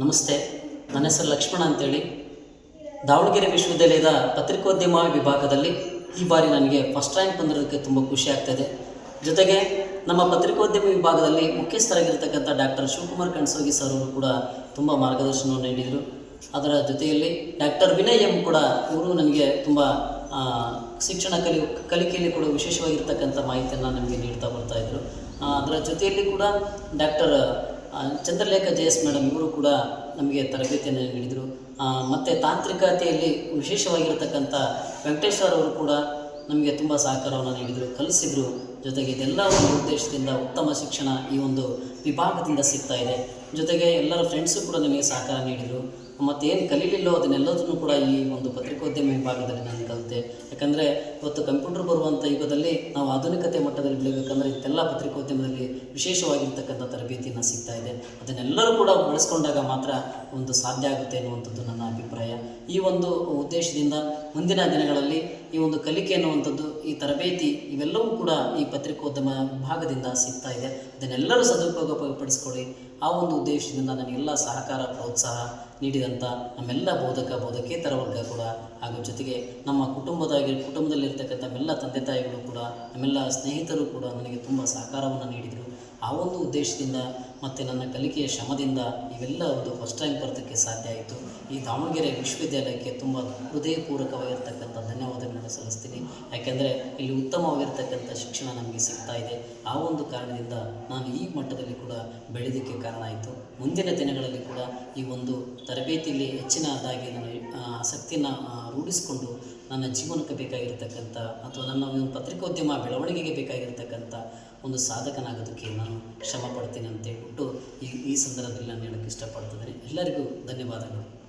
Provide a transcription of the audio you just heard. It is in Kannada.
ನಮಸ್ತೆ. ನನ್ನ ಹೆಸರು ಲಕ್ಷ್ಮಣ ಅಂತೇಳಿ. ದಾವಣಗೆರೆ ವಿಶ್ವವಿದ್ಯಾಲಯದ ಪತ್ರಿಕೋದ್ಯಮ ವಿಭಾಗದಲ್ಲಿ ಈ ಬಾರಿ ನನಗೆ ಫಸ್ಟ್ ರ್ಯಾಂಕ್ ಬಂದಿರೋದಕ್ಕೆ ತುಂಬ ಖುಷಿ ಆಗ್ತಾಯಿದೆ ಜೊತೆಗೆ ನಮ್ಮ ಪತ್ರಿಕೋದ್ಯಮ ವಿಭಾಗದಲ್ಲಿ ಮುಖ್ಯಸ್ಥರಾಗಿರ್ತಕ್ಕಂಥ ಡಾಕ್ಟರ್ ಶಿವಕುಮಾರ್ ಕಣ್ಸೋಗಿ ಸರ್ ಅವರು ಕೂಡ ತುಂಬ ಮಾರ್ಗದರ್ಶನವನ್ನು ನೀಡಿದರು. ಅದರ ಜೊತೆಯಲ್ಲಿ ಡಾಕ್ಟರ್ ವಿನಯ್ ಎಂ ಕೂಡ ಇವರು ನನಗೆ ತುಂಬ ಶಿಕ್ಷಣ ಕಲಿ, ಕಲಿಕೆಯಲ್ಲಿ ಕೂಡ ವಿಶೇಷವಾಗಿರ್ತಕ್ಕಂಥ ಮಾಹಿತಿಯನ್ನು ನಮಗೆ ನೀಡ್ತಾ ಬರ್ತಾಯಿದ್ರು ಅದರ ಜೊತೆಯಲ್ಲಿ ಕೂಡ doctor Chandralekha J S madam ಇವರು ಕೂಡ ನಮಗೆ ತರಬೇತಿಯನ್ನು ನೀಡಿದರು. ಮತ್ತು ತಾಂತ್ರಿಕತೆಯಲ್ಲಿ ವಿಶೇಷವಾಗಿರ್ತಕ್ಕಂಥ ವೆಂಕಟೇಶ್ವರ ಅವರು ಕೂಡ ನಮಗೆ ತುಂಬ ಸಹಕಾರವನ್ನು ನೀಡಿದರು, ಕಲಿಸಿದರು. ಜೊತೆಗೆ ಇದೆಲ್ಲ ಒಂದು ಉದ್ದೇಶದಿಂದ ಉತ್ತಮ ಶಿಕ್ಷಣ ಈ ಒಂದು ವಿಭಾಗದಿಂದ ಸಿಗ್ತಾ ಇದೆ. ಜೊತೆಗೆ ಎಲ್ಲರ ಫ್ರೆಂಡ್ಸು ಕೂಡ ನಮಗೆ ಸಹಕಾರ ನೀಡಿದರು. ಮತ್ತೇನು ಕಲೀಲಿಲ್ಲೋ ಅದನ್ನೆಲ್ಲದನ್ನು ಕೂಡ ಈ ಒಂದು ಪತ್ರಿಕೋದ್ಯಮ ವಿಭಾಗದಲ್ಲಿ ನಾನು ಕಲಿತೆ ಯಾಕಂದರೆ ಇವತ್ತು ಕಂಪ್ಯೂಟರ್ ಬರುವಂಥ ಯುಗದಲ್ಲಿ ನಾವು ಆಧುನಿಕತೆ ಮಟ್ಟದಲ್ಲಿ ಬೆಳಿಬೇಕಂದ್ರೆ ಇದೆಲ್ಲ ಪತ್ರಿಕೋದ್ಯಮದಲ್ಲಿ ವಿಶೇಷವಾಗಿರ್ತಕ್ಕಂಥ ತರಬೇತಿಯನ್ನು ಸಿಗ್ತಾ ಇದೆ. ಅದನ್ನೆಲ್ಲರೂ ಕೂಡ ಬಳಸ್ಕೊಂಡಾಗ ಮಾತ್ರ ಒಂದು ಸಾಧ್ಯ ಆಗುತ್ತೆ ಅನ್ನುವಂಥದ್ದು ನನ್ನ ಅಭಿಪ್ರಾಯ. ಈ ಒಂದು ಉದ್ದೇಶದಿಂದ ಮುಂದಿನ ದಿನಗಳಲ್ಲಿ ಈ ಒಂದು ಕಲಿಕೆ ಅನ್ನುವಂಥದ್ದು, ಈ ತರಬೇತಿ ಇವೆಲ್ಲವೂ ಕೂಡ ಈ ಪತ್ರಿಕೋದ್ಯಮ ಭಾಗದಿಂದ ಸಿಗ್ತಾ ಇದೆ. ಅದನ್ನೆಲ್ಲರೂ ಸದುಪಯೋಗ ಪಡಿಸ್ಕೊಳ್ಳಿ ಆ ಒಂದು ಉದ್ದೇಶದಿಂದ ನನಗೆಲ್ಲ ಸಹಕಾರ, ಪ್ರೋತ್ಸಾಹ ನೀಡಿದಂಥ ನಮ್ಮೆಲ್ಲ ಬೋಧಕ, ಬೋಧಕೇತರ ವರ್ಗ ಕೂಡ, ಹಾಗೂ ಜೊತೆಗೆ ನಮ್ಮ ಕುಟುಂಬದಾಗಿ, ಕುಟುಂಬದಲ್ಲಿರ್ತಕ್ಕಂಥ ನಮ್ಮೆಲ್ಲ ತಂದೆ ತಾಯಿಗಳು ಕೂಡ, ನಮ್ಮೆಲ್ಲ ಸ್ನೇಹಿತರು ಕೂಡ ನನಗೆ ತುಂಬ ಸಹಕಾರವನ್ನು ನೀಡಿದರು. ಆ ಒಂದು ಉದ್ದೇಶದಿಂದ ಮತ್ತು ನನ್ನ ಕಲಿಕೆಯ ಶ್ರಮದಿಂದ ಇವೆಲ್ಲ ಒಂದು ಫಸ್ಟ್ ರ್ಯಾಂಕ್ ಬರೋದಕ್ಕೆ ಸಾಧ್ಯ ಆಯಿತು. ಈ ದಾವಣಗೆರೆ ವಿಶ್ವವಿದ್ಯಾಲಯಕ್ಕೆ ತುಂಬ ಹೃದಯಪೂರ್ವಕವಾಗಿರ್ತಕ್ಕಂಥ ಯಾಕೆಂದರೆ ಇಲ್ಲಿ ಉತ್ತಮವಾಗಿರ್ತಕ್ಕಂಥ ಶಿಕ್ಷಣ ನಮಗೆ ಸಿಗ್ತಾ ಇದೆ. ಆ ಒಂದು ಕಾರಣದಿಂದ ನಾನು ಈ ಮಟ್ಟದಲ್ಲಿ ಕೂಡ ಬೆಳೆದಕ್ಕೆ ಕಾರಣ ಆಯಿತು. ಮುಂದಿನ ದಿನಗಳಲ್ಲಿ ಕೂಡ ಈ ಒಂದು ತರಬೇತಿಯಲ್ಲಿ ಹೆಚ್ಚಿನದಾಗಿ ನಾನು ಆಸಕ್ತಿಯನ್ನು ರೂಢಿಸಿಕೊಂಡು ನನ್ನ ಜೀವನಕ್ಕೆ ಬೇಕಾಗಿರ್ತಕ್ಕಂಥ ಅಥವಾ ನನ್ನ ಒಂದು ಪತ್ರಿಕೋದ್ಯಮ ಬೆಳವಣಿಗೆಗೆ ಬೇಕಾಗಿರ್ತಕ್ಕಂಥ ಒಂದು ಸಾಧಕನಾಗೋದಕ್ಕೆ ನಾನು ಶ್ರಮ ಪಡ್ತೀನಿ ಅಂತ ಹೇಳ್ಬಿಟ್ಟು ಈ ಈ ಸಂದರ್ಭದಲ್ಲಿ ನಾನು ಹೇಳೋಕ್ಕೆ ಇಷ್ಟಪಡ್ತಿದ್ದೇನೆ. ಎಲ್ಲರಿಗೂ ಧನ್ಯವಾದಗಳು.